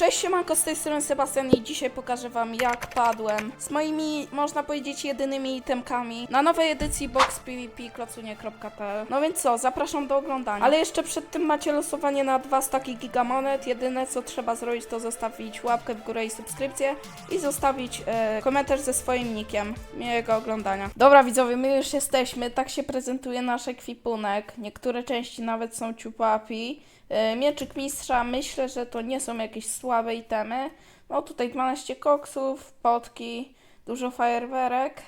Cześć siemanko, z tej strony Sebastian i dzisiaj pokażę wam jak padłem z moimi, można powiedzieć, jedynymi itemkami na nowej edycji boxpvp.klocunie.pl No więc co, zapraszam do oglądania. Ale jeszcze przed tym macie losowanie na dwa staki gigamonet. Jedyne co trzeba zrobić to zostawić łapkę w górę i subskrypcję i zostawić e, komentarz ze swoim nickiem. Miłego oglądania. Dobra widzowie, my już jesteśmy, tak się prezentuje nasz ekwipunek. Niektóre części nawet są ciupapi. E, Mieczyk mistrza, myślę, że to nie są jakieś słabe itemy. No tutaj 12 koksów, potki, dużo fajerwerek.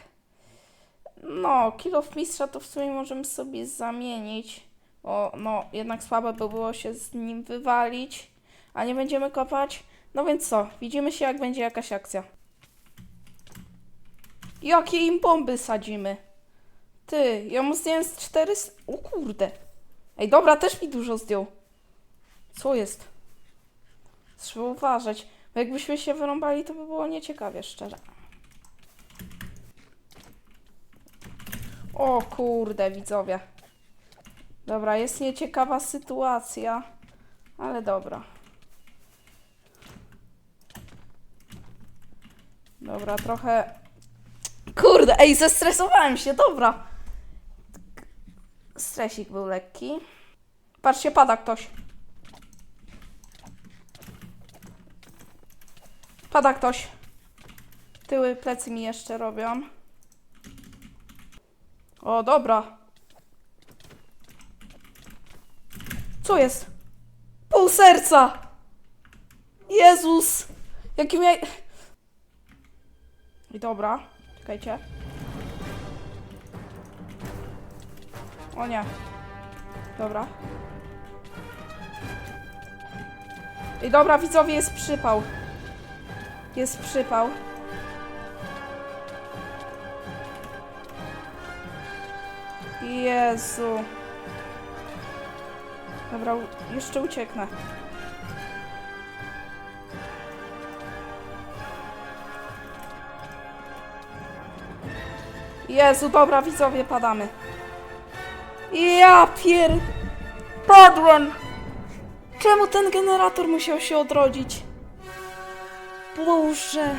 No, kilof mistrza to w sumie możemy sobie zamienić. Bo no, jednak słabe by było się z nim wywalić, a nie będziemy kopać. No więc co, widzimy się jak będzie jakaś akcja. Jakie im bomby sadzimy? Ty, ja mu zdjąłem z 400... O kurde. Ej, dobra, też mi dużo zdjął. Co jest? Trzeba uważać, bo jakbyśmy się wyrąbali, to by było nieciekawie, szczerze. O kurde, widzowie. Dobra, jest nieciekawa sytuacja, ale dobra. Dobra, trochę... Kurde, ej, zestresowałem się, dobra. Stresik był lekki. Patrzcie, pada ktoś. Pada ktoś. Tyły plecy mi jeszcze robią. O, dobra. Co jest? Pół serca! Jezus! Jaki miał... I dobra, czekajcie. O nie. Dobra. I dobra, widzowie, jest przypał. Jest przypał. Jezu. Dobra, jeszcze ucieknę. Jezu, dobra, widzowie, padamy. Ja pier... Padłem! Czemu ten generator musiał się odrodzić? Boże.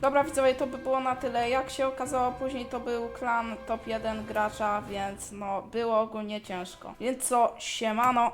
Dobra widzowie, to by było na tyle. Jak się okazało później to był klan top 1 gracza, więc no było ogólnie ciężko. Więc co, siemano.